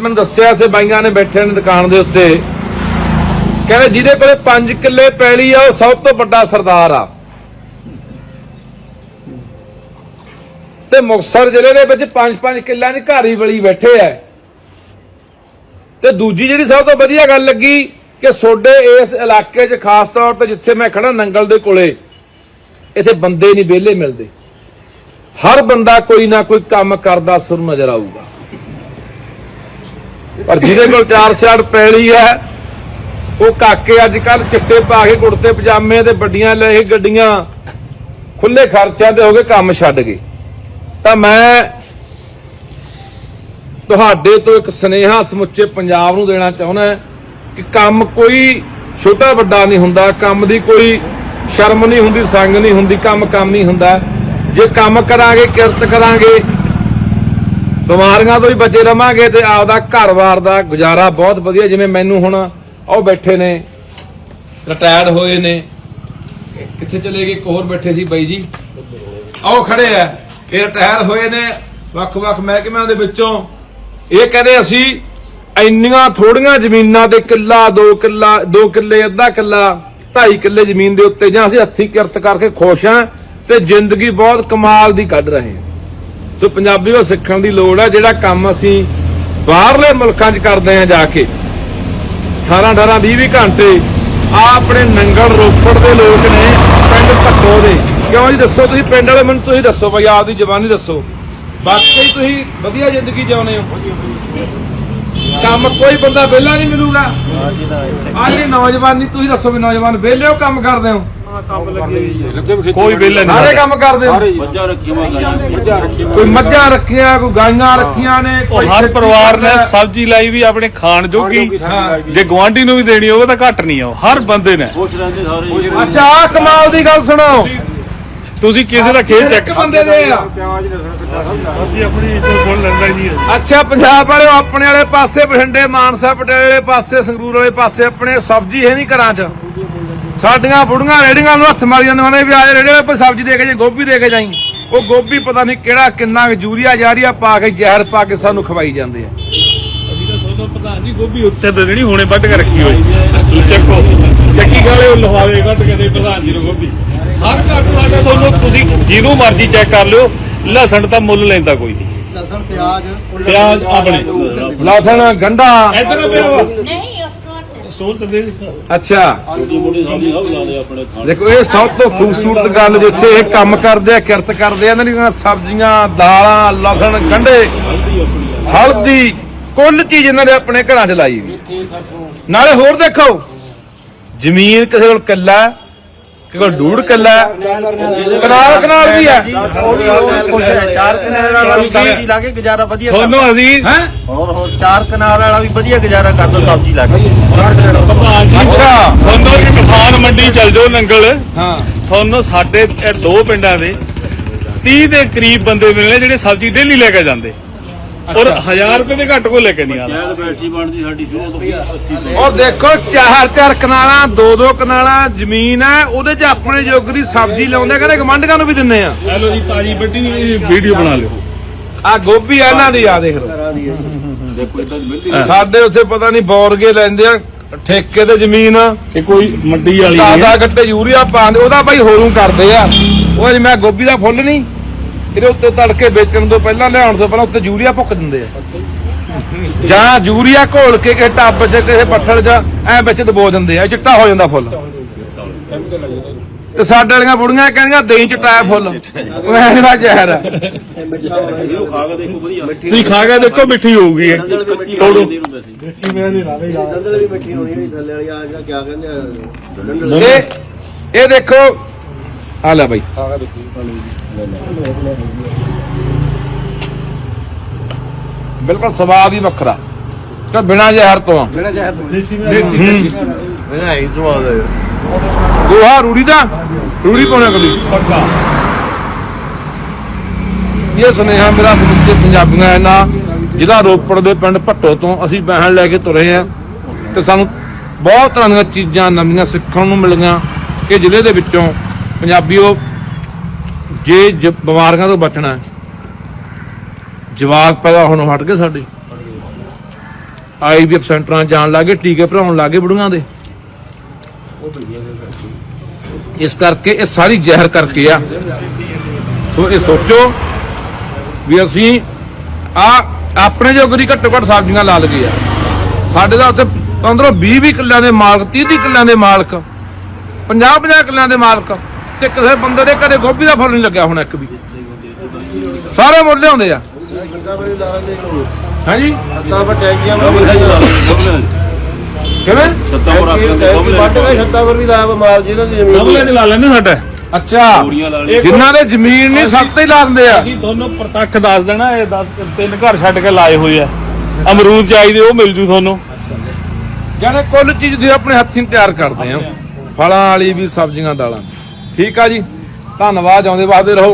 ਮੈਨੂੰ ਦੱਸਿਆ ਇੱਥੇ ਬਾਈਆਂ ਨੇ ਬੈਠੇ ਨੇ ਦੁਕਾਨ ਦੇ ਉੱਤੇ। ਕਹਿੰਦੇ ਜਿਹਦੇ ਕੋਲੇ 5 ਕਿੱਲੇ ਪੈਲੀ ਆ, ਉਹ ਸਭ ਤੋਂ ਵੱਡਾ ਸਰਦਾਰ ਆ। ਤੇ ਮੁਕਤਸਰ ਜ਼ਿਲ੍ਹੇ ਦੇ ਵਿੱਚ 5-5 ਕਿੱਲਿਆਂ ਦੀ ਘਾਰੀ ਬਲੀ ਬੈਠੇ ਐ ਤੇ ਦੂਜੀ ਜਿਹੜੀ ਸਭ ਤੋਂ ਵਧੀਆ ਗੱਲ ਲੱਗੀ ਕਿ ਸੋਡੇ ਇਸ ਇਲਾਕੇ 'ਚ ਖਾਸ ਤੌਰ ਤੇ ਜਿੱਥੇ ਮੈਂ ਖੜਾ ਨੰਗਲ ਦੇ ਕੋਲੇ, ਇੱਥੇ ਬੰਦੇ ਨਹੀਂ ਵਿਹਲੇ ਮਿਲਦੇ। ਹਰ ਬੰਦਾ ਕੋਈ ਨਾ ਕੋਈ ਕੰਮ ਕਰਦਾ, ਸੁਰ ਨਜ਼ਰ ਆਊਗਾ। ਪਰ ਜਿਹਦੇ ਕੋਲ ਚਾਰ ਛਾੜ ਪੈਲੀ ਹੈ, ਉਹ ਕਾਕੇ ਅੱਜ ਕੱਲ ਚਿੱਟੇ ਪਾ ਕੇ ਕੁੜਤੇ ਪਜਾਮੇ ਤੇ ਵੱਡੀਆਂ ਲੈ ਕੇ ਗੱਡੀਆਂ ਖੁੱਲੇ ਖਰਚਿਆਂ ਤੇ ਹੋ ਕੇ ਕੰਮ ਛੱਡ ਗਏ। ਤਾਂ ਮੈਂ ਤੁਹਾਡੇ ਤੋਂ ਇੱਕ ਸਨੇਹਾ ਸਮੁੱਚੇ ਪੰਜਾਬ ਨੂੰ ਦੇਣਾ ਚਾਹੁੰਦਾ ਕਿ ਕੰਮ ਕੋਈ ਛੋਟਾ ਵੱਡਾ ਨਹੀਂ ਹੁੰਦਾ, ਕੰਮ ਦੀ ਕੋਈ ਸ਼ਰਮ ਨਹੀਂ ਹੁੰਦੀ, ਸੰਗ ਨਹੀਂ ਹੁੰਦੀ ਕੰਮ ਕੰਮ ਨਹੀਂ ਹੁੰਦਾ। ਜੇ ਕੰਮ ਕਰਾਂਗੇ, ਕਿਰਤ ਕਰਾਂਗੇ ਬਿਮਾਰੀਆਂ ਤੋਂ ਵੀ ਬਚੇ ਰਵਾਂਗੇ ਤੇ ਆਪਦਾ ਘਰ-ਬਾਰ ਦਾ ਗੁਜ਼ਾਰਾ ਬਹੁਤ ਵਧੀਆ, ਜਿਵੇਂ ਮੈਨੂੰ ਹੁਣ ਉਹ ਬੈਠੇ ਨੇ ਰਿਟਾਇਰਡ ਹੋਏ ਨੇ। ਕਿੱਥੇ ਚਲੇ ਗਏ? ਇੱਕ ਹੋਰ ਬੈਠੇ ਸੀ ਬਾਈ ਜੀ। ਆਓ ਖੜੇ ਆ। ਇਹ ਰਿਟਾਇਰ ਹੋਏ ਨੇ। ਵੱਖ-ਵੱਖ ਮਹਿਕਮਿਆਂ ਦੇ ਵਿੱਚੋਂ ਇਹ ਕਹਿੰਦੇ ਅਸੀਂ ਇੰਨੀਆਂ ਥੋੜੀਆਂ ਜ਼ਮੀਨਾਂ ਤੇ ਕਿੱਲਾ, ਦੋ ਕਿੱਲਾ, ਦੋ ਕਿੱਲੇ, ਅੱਧਾ ਕਿੱਲਾ, ਢਾਈ ਕਿੱਲੇ ਜ਼ਮੀਨ ਦੇ ਉੱਤੇ ਜਾਂ ਅਸੀਂ ਹੱਥੀਂ ਕਿਰਤ ਕਰਕੇ ਖੁਸ਼ ਹਾਂ ਤੇ ਜ਼ਿੰਦਗੀ ਬਹੁਤ ਕਮਾਲ ਦੀ ਕੱਢ ਰਹੇ ਹਾਂ ਸੋ ਪੰਜਾਬੀ ਉਹ ਸਿੱਖਣ ਦੀ ਲੋੜ ਹੈ ਜਿਹੜਾ ਕੰਮ ਅਸੀਂ ਬਾਹਰਲੇ ਮੁਲਕਾਂ 'ਚ ਕਰਦੇ ਹਾਂ ਜਾ ਕੇ। 18 18 20 20 ਘੰਟੇ ਆ ਆਪਣੇ ਨੰਗਲ ਰੋਪੜ ਦੇ ਲੋਕ ਨੇ ਪਿੰਡ ਧੱਕੋ ਦੇ। ਕਿਉਂ ਜੀ ਦੱਸੋ ਤੁਸੀਂ ਪਿੰਡ ਵਾਲੇ ਮੈਨੂੰ ਤੁਸੀਂ ਦੱਸੋ ਬਈ ਆਪਦੀ ਜ਼ਬਾਨੀ ਦੱਸੋ। ਬਾਕੀ ਤੁਸੀਂ ਵਧੀਆ ਜ਼ਿੰਦਗੀ ਜਿਉਂਦੇ ਹੋ। ਕੰਮ ਕੋਈ ਬੰਦਾ ਵਿਹਲਾ ਨਹੀਂ ਮਿਲੂਗਾ। ਆ ਜਿਹੜੀ ਨੌਜਵਾਨੀ ਤੁਸੀਂ ਦੱਸੋ ਵੀ ਨੌਜਵਾਨ ਵਿਹਲੇ ਹੋ ਕੰਮ ਕਰਦੇ ਹੋ? ਕੋਈ ਵੇਲੇ ਸਾਰੇ ਕੰਮ ਕਰਦੇ ਹੋ। ਮੱਝਾਂ ਰੱਖੀਆਂ ਮੈਂ ਕੋਈ ਮੱਝਾਂ ਰੱਖੀਆਂ ਕੋਈ ਗਾਈਆਂ ਰੱਖੀਆਂ ਨੇ ਕੋਈ ਹਰ ਪਰਿਵਾਰ ਨੇ। ਸਬਜ਼ੀ ਲਾਈ ਵੀ ਆਪਣੇ ਖਾਣ ਜੋਗੀ। ਜੇ ਗਵਾਂਢੀ ਨੂੰ ਵੀ ਦੇਣੀ ਹੋਵੇ ਤਾਂ ਘੱਟ ਨਹੀਂ ਆ ਹਰ ਬੰਦੇ ਨੇ। ਖੁਸ਼ ਰਹਿੰਦੇ ਸਾਰੇ ਅੱਛਾ ਆਹ ਕਮਾਲ ਦੀ ਗੱਲ ਸੁਣੋ। ਤੁਸੀਂ ਕਿਸੇ ਦਾ ਖੇਤ ਚੈੱਕ ਬੰਦੇ ਦੇ ਆ। ਸਬਜ਼ੀ ਆਪਣੀ ਇੱਥੇ ਕੋਲ ਲੈਂਦਾ ਜੀ ਅੱਛਾ ਪੰਜਾਬ ਵਾਲੇ ਆਪਣੇ ਵਾਲੇ ਪਾਸੇ ਬਠਿੰਡੇ ਮਾਨਸਾ ਪਟਿਆਲੇ ਵਾਲੇ ਪਾਸੇ ਸੰਗਰੂਰ ਵਾਲੇ ਪਾਸੇ ਆਪਣੇ ਸਬਜ਼ੀ ਹੈ ਨਹੀਂ ਘਰਾਂ 'ਚ। ਸਾਡੀਆਂ ਬੁੜੀਆਂ ਰੇੜੀਆਂ ਨੂੰ ਹੱਥ ਮਾਰੀ ਜਾਂਦੀਆਂ ਨੇ ਵੀ ਆਏ ਰੇੜੇ ਵਾਲੇ ਸਬਜ਼ੀ ਦੇ ਕੇ ਜਾਈ ਗੋਭੀ ਦੇ ਕੇ ਜਾਈ। ਉਹ ਗੋਭੀ ਪਤਾ ਨਹੀਂ ਕਿਹੜਾ ਕਿੰਨਾ ਯੂਰੀਆ ਜਾਰੀਆ ਪਾ ਕੇ ਜ਼ਹਿਰ ਪਾ ਕੇ ਸਾਨੂੰ ਖਵਾਈ ਜਾਂਦੇ ਆ। ਤੁਹਾਨੂੰ ਪਤਾ ਨਹੀਂ ਗੋਭੀ ਉੱਤੇ ਤੇ ਨਹੀਂ ਹੁਣੇ ਵੱਢ ਕੇ ਰੱਖੀ ਹੋਈ। ਤੁਸੀਂ ਚੱਕੋ ਚੱਕੀ ਗਾਲੇ ਉਹ ਲਹਾਵੇ ਕੱਢ ਕੇ ਦੇ ਪ੍ਰਧਾਨ ਜੀ ਨੂੰ ਗੋਭੀ। ਹਰ ਘਰ ਸਾਡਾ ਤੁਹਾਨੂੰ ਤੁਸੀਂ ਜਿਹਨੂੰ ਮਰਜ਼ੀ ਚੈੱਕ ਕਰ ਲਿਓ ਲਸਣ ਤਾਂ ਮੁੱਲ ਲੈਂਦਾ ਕੋਈ ਨਹੀਂ। ਲਸਣ ਪਿਆਜ਼ ਪਿਆਜ਼ ਆਪਣੇ ਲਸਣ ਗੰਢਾ ਇਧਰ ਪਿਆ ਨਹੀਂ ਨੂੰ ਦੇ ਅੱਛਾ ਛੋਟੀ ਮੋਟੀ ਸਬਜ਼ੀ ਸਭ ਲਾਉਂਦੇ ਆਪਣੇ ਖਾਣ ਦੇਖੋ ਇਹ ਸਭ ਤੋਂ ਖੂਬਸੂਰਤ ਗੱਲ ਜਿੱਥੇ ਇਹ ਕੰਮ ਕਰਦੇ ਆ ਕਿਰਤ ਕਰਦੇ ਆ ਇਹਨਾਂ ਦੀਆਂ ਸਬਜ਼ੀਆਂ ਦਾਲਾਂ ਲਸਣ ਗੰਢੇ ਹਲਦੀ ਕੁੱਲ ਚੀਜ਼ ਇਹਨਾਂ ਦੇ ਆਪਣੇ ਘਰਾਂ 'ਚ ਲਾਈ ਵੀ ਨਾਲੇ ਹੋਰ ਦੇਖੋ ਜ਼ਮੀਨ ਕਿਸੇ ਕੋਲ ਕੱਲਾ ਕੋਲ ਡੂੜ ਕੱਲਾ ਕਨਾਲ ਕਨਾਲ ਵੀ ਹੈ। ਉਹ ਵੀ ਉਹ ਖੁਸ਼ ਹੈ। ਚਾਰ ਕਨਾਲ ਵਾਲਾ ਵੀ ਸਬਜ਼ੀ ਲਾ ਕੇ ਗੁਜ਼ਾਰਾ ਵਧੀਆ ਤੁਹਾਨੂੰ ਅਸੀਂ ਹੈ? ਹੋਰ ਹੋਰ ਚਾਰ ਕਨਾਲ ਵਾਲਾ ਵੀ ਵਧੀਆ ਗੁਜ਼ਾਰਾ ਕਰਦਾ ਸਬਜ਼ੀ ਲਾ ਕੇ। ਜੀ ਅੱਛਾ। ਤੁਹਾਨੂੰ ਇੱਕ ਕਿਸਾਨ ਮੰਡੀ ਚੱਲ ਜਾਓ ਨੰਗਲ। ਹਾਂ। ਤੁਹਾਨੂੰ ਸਾਡੇ ਇਹ ਦੋ ਪਿੰਡਾਂ ਦੇ 30 ਦੇ ਕਰੀਬ ਬੰਦੇ ਮਿਲਣੇ ਜਿਹੜੇ ਸਬਜ਼ੀ ਡੇਲੀ ਲੈ ਕੇ ਜਾਂਦੇ। ਔਰ 1000 ਰੁਪਏ ਦੇ ਘੱਟ ਕੋ ਲੈ ਕੇ ਨਹੀਂ ਆਉਂਦੇ ਸ਼ਾਇਦ ਬੈਠੀ ਬਣਦੀ ਸਾਡੀ ਸ਼ੁਰੂ ਤੋਂ 80 ਤੇ। ਔਰ ਦੇਖੋ ਚਾਰ ਚਾਰ ਕਨਾਲਾਂ ਦੋ ਦੋ ਕਨਾਲਾਂ ਜ਼ਮੀਨ ਹੈ ਉਹਦੇ 'ਚ ਆਪਣੇ ਯੋਗ ਦੀ ਸਬਜ਼ੀ ਲਾਉਂਦੇ ਆ, ਕਹਿੰਦੇ ਗਮੰਡਕਾਂ ਨੂੰ ਵੀ ਦਿੰਨੇ ਆ। ਹੈਲੋ ਜੀ ਤਾਜੀ ਵੱਡੀ ਵੀਡੀਓ ਬਣਾ ਲਿਓ। ਆ ਗੋਭੀ ਆ ਇਹਨਾਂ ਦੀ ਆ ਦੇਖ ਲਓ। ਦੇਖੋ ਇਦਾਂ ਮਿਲਦੀ ਨਹੀਂ। ਸਾਡੇ ਉੱਥੇ ਪਤਾ ਨਹੀਂ ਬੋਰਗੇ ਲੈਂਦੇ ਆ ਠੇਕੇ ਤੇ ਜ਼ਮੀਨ। ਕਿ ਕੋਈ ਮੰਡੀ ਵਾਲੀ ਦਾਦਾ ਗੱਟੇ ਯੂਰੀਆ ਪਾਉਂਦੇ ਉਹਦਾ ਬਾਈ ਹੋਰੂ ਕਰਦੇ ਆ। ਉਹ ਜਿਵੇਂ ਮੈਂ ਗੋਭੀ ਦਾ ਫੁੱਲ ਨਹੀਂ। ਇਹਦੇ ਉੱਤੇ ਤੜਕੇ ਵੇਚਣ ਤੋਂ ਪਹਿਲਾਂ ਲਿਆਉਣ ਤੋਂ ਪਹਿਲਾਂ ਉੱਤੇ ਯੂਰੀਆ ਭੁੱਕ ਦਿੰਦੇ ਆ। ਜਾਂ ਯੂਰੀਆ ਘੋਲ ਕੇ ਕਿਸੇ ਟੱਬ 'ਚ ਕਿਸੇ ਪੱਥਰ 'ਚ ਐ ਵਿੱਚ ਦਬੋ ਦਿੰਦੇ ਆ ਚਿੱਟਾ ਹੋ ਜਾਂਦਾ ਫੁੱਲ। ਤੇ ਸਾਡੇ ਵਾਲੀਆਂ ਬੁੜੀਆਂ ਕਹਿੰਦੀਆਂ ਦਹੀਂ ਚਟਾਇਆ ਫੁੱਲ। ਮੈਂ ਜਿਹੜਾ ਜ਼ਹਿਰ ਆ। ਇਹਨੂੰ ਖਾ ਕੇ ਦੇਖੋ ਵਧੀਆ ਤੁਸੀਂ ਖਾ ਕੇ ਦੇਖੋ ਮਿੱਠੀ ਹੋਊਗੀ ਇਹ। ਕੱਚੀ ਖਾ ਤੋੜੋ। ਜਾਂਦੀ ਇਹਨੂੰ ਵੈਸੇ ਦੰਦਲ ਵੀ ਮਿੱਠੀ ਹੋਣੀ ਥੱਲੇ ਵਾਲੀ ਆ ਜਿਹੜਾ ਕਿਆ ਕਹਿੰਦੇ ਇਹ ਦੇਖੋ ਆ ਲੈ ਬਾਈ। ਬਿਲਕੁਲ ਸਵਾਦ ਹੀ ਵੱਖਰਾ। ਤੇ ਬਿਨਾ ਜ਼ਹਿਰ ਤੋਂ। ਆ ਜਿਹੜਾ ਜ਼ਹਿਰ ਨਹੀਂ ਸਵਾਦ ਹੈ। ਗੋਹਾ ਰੂੜੀ ਦਾ? ਰੂੜੀ ਪਾਉਣਾ ਕਦੀ? ਪੱਕਾ। ਇਹ ਸੁਨੇਹਾ ਮੇਰਾ ਸਮੁੱਚੇ ਪੰਜਾਬੀਆਂ ਹੈ ਨਾ ਜ਼ਿਲ੍ਹਾ ਰੋਪੜ ਦੇ ਪਿੰਡ ਭੱਟੋ ਤੋਂ ਅਸੀਂ ਬਹਿਣ ਲੈ ਕੇ ਤੁਰੇ ਆ ਤੇ ਸਾਨੂੰ ਬਹੁਤ ਤਰ੍ਹਾਂ ਦੀਆਂ ਚੀਜ਼ਾਂ ਨਵੀਆਂ ਸਿੱਖਣ ਨੂੰ ਮਿਲੀਆਂ ਕਿ ਜ਼ਿਲ੍ਹੇ ਦੇ ਵਿੱਚੋਂ ਪੰਜਾਬੀਓ, ਜੇ ਜ- ਬਿਮਾਰੀਆਂ ਤੋਂ ਬਚਣਾ ਹੈ, ਜਵਾਕ ਪੈਦਾ ਹੋਣੋਂ ਹਟ ਗਏ ਸਾਡੇ। ਆਈਵੀਐਫ ਸੈਂਟਰਾਂ 'ਚ ਜਾਣ ਲੱਗੇ, ਟੀਕੇ ਭਰਾਉਣ ਲੱਗੇ ਬੁੜੀਆਂ ਦੇ। ਇਸ ਕਰਕੇ ਇਹ ਸਾਰੀ ਜ਼ਹਿਰ ਕਰਕੇ ਆ। ਸੋ ਇਹ ਸੋਚੋ ਵੀ ਅਸੀਂ ਆ ਆਪਣੇ ਜੋਗਰੀ ਘੱਟੋ ਘੱਟ ਸਬਜ਼ੀਆਂ ਲਾ ਲਈਏ ਆ। ਸਾਡੇ ਦਾ ਉੱਥੇ 15 20 20 ਕਿੱਲਿਆਂ ਦੇ ਮਾਲਕ 30 30 ਕਿੱਲਿਆਂ ਦੇ ਮਾਲਕ 50 50 ਕਿੱਲਿਆਂ ਦੇ ਮਾਲਕ। ਤੇ ਕਿਸੇ ਬੰਦੇ ਦੇ ਘਰੇ ਗੋਭੀ ਦਾ ਫੁੱਲ ਨਹੀਂ ਲੱਗਿਆ ਹੁਣ ਇੱਕ ਵੀ। ਸਾਰੇ ਮੁੱਲ ਲਿਆਉਂਦੇ ਆ। ਹਾਂਜੀ ਤਾਂ ਬਟੈਕੀਆਂ ਕਿਵੇਂ? ਸੱਤਾ ਪਰ ਆਪਣੇ ਛੱਤਾਂ ਪਰ ਵੀ ਲਾਇਆ ਮਾਲ ਜਿਹਨਾਂ ਦੀ ਜ਼ਮੀਨ ਗਮਲੇ ਚ ਲਾ ਲੈਂਦੇ ਸਾਡਾ। ਅੱਛਾ ਲਾ ਜਿਨ੍ਹਾਂ ਦੇ ਜ਼ਮੀਨ ਨਹੀਂ ਸੱਤ ਤੇ ਹੀ ਲਾ ਦਿੰਦੇ ਆ। ਅਸੀਂ ਤੁਹਾਨੂੰ ਪ੍ਰਤੱਖ ਦੱਸ ਦੇਣਾ ਇਹ 10 ਤਿੰਨ ਘਰ ਛੱਡ ਕੇ ਲਾਏ ਹੋਏ ਆ। ਅਮਰੂਦ ਚਾਹੀਦੇ ਉਹ ਮਿਲ ਜੂ ਤੁਹਾਨੂੰ। ਯਾਨੀ ਕੁੱਲ ਚੀਜ਼ ਦੀ ਆਪਣੇ ਹੱਥੀਂ ਤਿਆਰ ਕਰਦੇ ਆ ਫਲਾਂ ਵਾਲੀ ਵੀ ਸਬਜ਼ੀਆਂ ਦਾਲਾਂ ਵੀ। ਠੀਕ ਆ ਜੀ। ਧੰਨਵਾਦ ਆਉਂਦੇ ਵਾਸਤੇ ਰਹੋ।